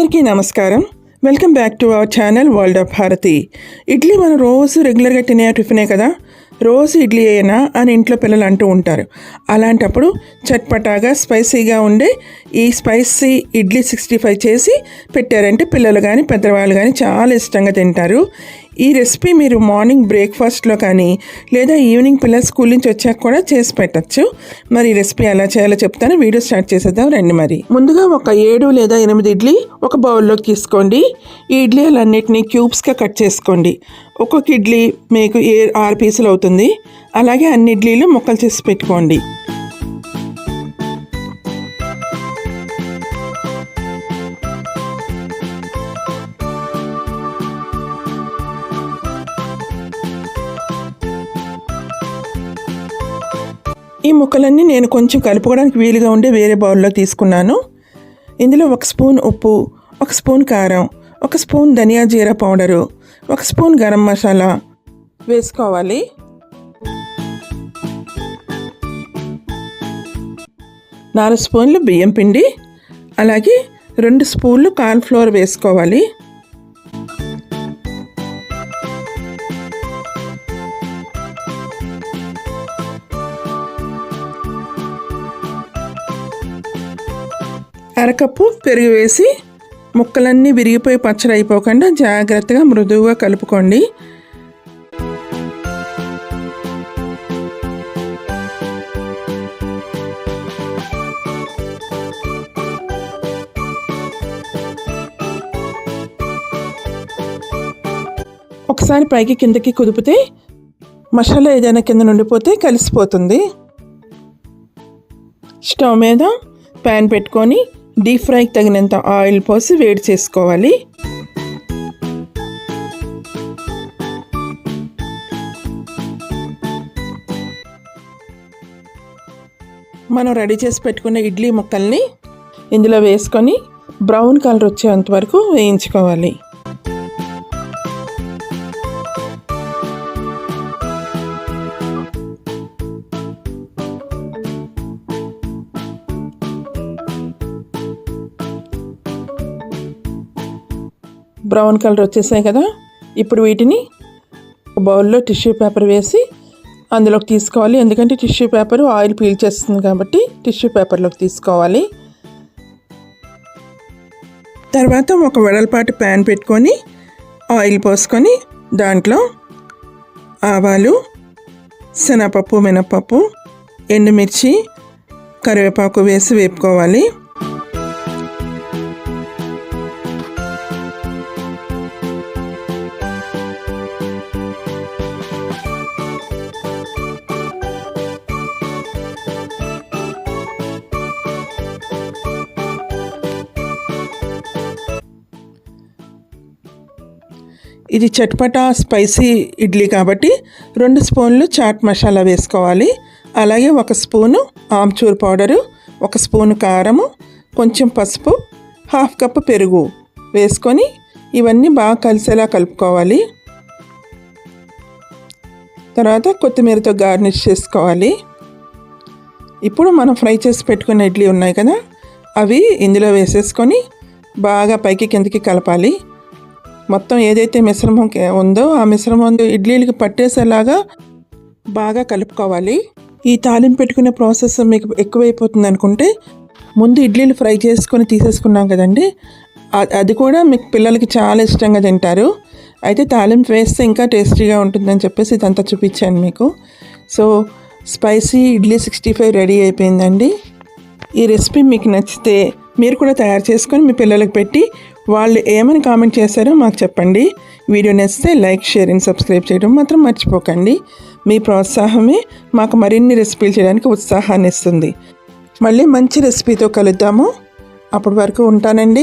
అందరికీ నమస్కారం. Welcome back to our channel world of Bharathi idli మనం రోజు రెగ్యులర్గా తినే టిఫినే కదా? రోజు ఇడ్లీ అయినా అని ఇంట్లో పిల్లలు అంటూ ఉంటారు. అలాంటప్పుడు చట్పటాగా స్పైసీగా ఉండే ఈ స్పైసీ ఇడ్లీ సిక్స్టీ ఫైవ్ చేసి పెట్టారంటే పిల్లలు కానీ పెద్దవాళ్ళు కానీ చాలా ఇష్టంగా తింటారు. ఈ రెసిపీ మీరు మార్నింగ్ బ్రేక్ఫాస్ట్లో కానీ లేదా ఈవినింగ్ పిల్లలు స్కూల్ నుంచి వచ్చాక కూడా చేసి పెట్టచ్చు. మరి ఈ రెసిపీ ఎలా చేయాలో చెప్తాను. వీడియో స్టార్ట్ చేసేద్దాం రండి మరి. ముందుగా ఒక ఏడు లేదా ఎనిమిది ఇడ్లీ ఒక బౌల్లోకి తీసుకోండి. ఈ ఇడ్లీలన్నిటిని క్యూబ్స్గా కట్ చేసుకోండి. ఒక్కొక్క ఇడ్లీ మీకు ఏ ఆరు పీసులు అవుతుంది. అలాగే అన్ని ఇడ్లీలు ముక్కలు చేసి పెట్టుకోండి. ఈ ముక్కలన్నీ నేను కొంచెం కలుపుకోవడానికి వీలుగా ఉండే వేరే బౌల్లో తీసుకున్నాను. ఇందులో ఒక స్పూన్ ఉప్పు ఒక స్పూన్ కారం ఒక స్పూన్ ధనియా జీరా పౌడరు ఒక స్పూన్ గరం మసాలా వేసుకోవాలి. నాలుగు స్పూన్లు బియ్యం పిండి అలాగే రెండు స్పూన్లు కార్న్ఫ్లోర్ వేసుకోవాలి. అరకప్పు పెరుగు వేసి ముక్కలన్నీ విరిగిపోయి పచ్చడి అయిపోకుండా జాగ్రత్తగా మృదువుగా కలుపుకోండి. ఒకసారి పైకి కిందకి కుదిపితే మసాలా ఏదైనా కింద నుండిపోతే కలిసిపోతుంది. స్టవ్ మీద ప్యాన్ పెట్టుకొని డీప్ ఫ్రైకి తగినంత ఆయిల్ పోసి వేడి చేసుకోవాలి. మనం రెడీ చేసి పెట్టుకున్న ఇడ్లీ ముక్కల్ని ఇందులో వేసుకొని బ్రౌన్ కలర్ వచ్చేంత వరకు వేయించుకోవాలి. బ్రౌన్ కలర్ వచ్చేసాయి కదా? ఇప్పుడు వీటిని బౌల్లో టిష్యూ పేపర్ వేసి అందులోకి తీసుకోవాలి. ఎందుకంటే టిష్యూ పేపర్ ఆయిల్ పీల్చేస్తుంది కాబట్టి టిష్యూ పేపర్లోకి తీసుకోవాలి. తర్వాత ఒక వెడల్పాటి ప్యాన్ పెట్టుకొని ఆయిల్ పోసుకొని దాంట్లో ఆవాలు శనగపప్పు మినపప్పు ఎండుమిర్చి కరివేపాకు వేసి వేపుకోవాలి. ఇది చట్పటా స్పైసీ ఇడ్లీ కాబట్టి రెండు స్పూన్లు చాట్ మసాలా వేసుకోవాలి. అలాగే ఒక స్పూను ఆమ్చూర్ పౌడరు ఒక స్పూను కారము కొంచెం పసుపు హాఫ్ కప్ పెరుగు వేసుకొని ఇవన్నీ బాగా కలిసేలా కలుపుకోవాలి. తర్వాత కొత్తిమీరతో గార్నిష్ చేసుకోవాలి. ఇప్పుడు మనం ఫ్రై చేసి పెట్టుకున్న ఇడ్లీ ఉన్నాయి కదా అవి ఇందులో వేసేసుకొని బాగా పైకి కిందకి కలపాలి. మొత్తం ఏదైతే మిశ్రమం కే- ఉందో ఆ మిశ్రమం ఇడ్లీలకి పట్టేసేలాగా బాగా కలుపుకోవాలి. ఈ తాలింపు పెట్టుకునే ప్రాసెస్ మీకు ఎక్కువైపోతుంది అనుకుంటే ముందు ఇడ్లీలు ఫ్రై చేసుకొని తీసేసుకున్నాం కదండి. అది కూడా మీకు పిల్లలకి చాలా ఇష్టంగా తింటారు. అయితే తాలింపు వేస్తే ఇంకా టేస్టీగా ఉంటుందని చెప్పేసి ఇదంతా చూపించాను మీకు. So spicy idli sixty five ready అయిపోయిందండి. ఈ రెసిపీ మీకు నచ్చితే మీరు కూడా తయారు చేసుకొని మీ పిల్లలకు పెట్టి వాళ్ళు ఏమని కామెంట్ చేశారో మాకు చెప్పండి. వీడియో నచ్చితే లైక్ షేర్ అండ్ సబ్స్క్రైబ్ చేయడం మాత్రం మర్చిపోకండి. మీ ప్రోత్సాహమే మాకు మరిన్ని రెసిపీలు చేయడానికి ఉత్సాహాన్ని ఇస్తుంది. మళ్ళీ మంచి రెసిపీతో కలుద్దాము. అప్పటి వరకు ఉంటానండి.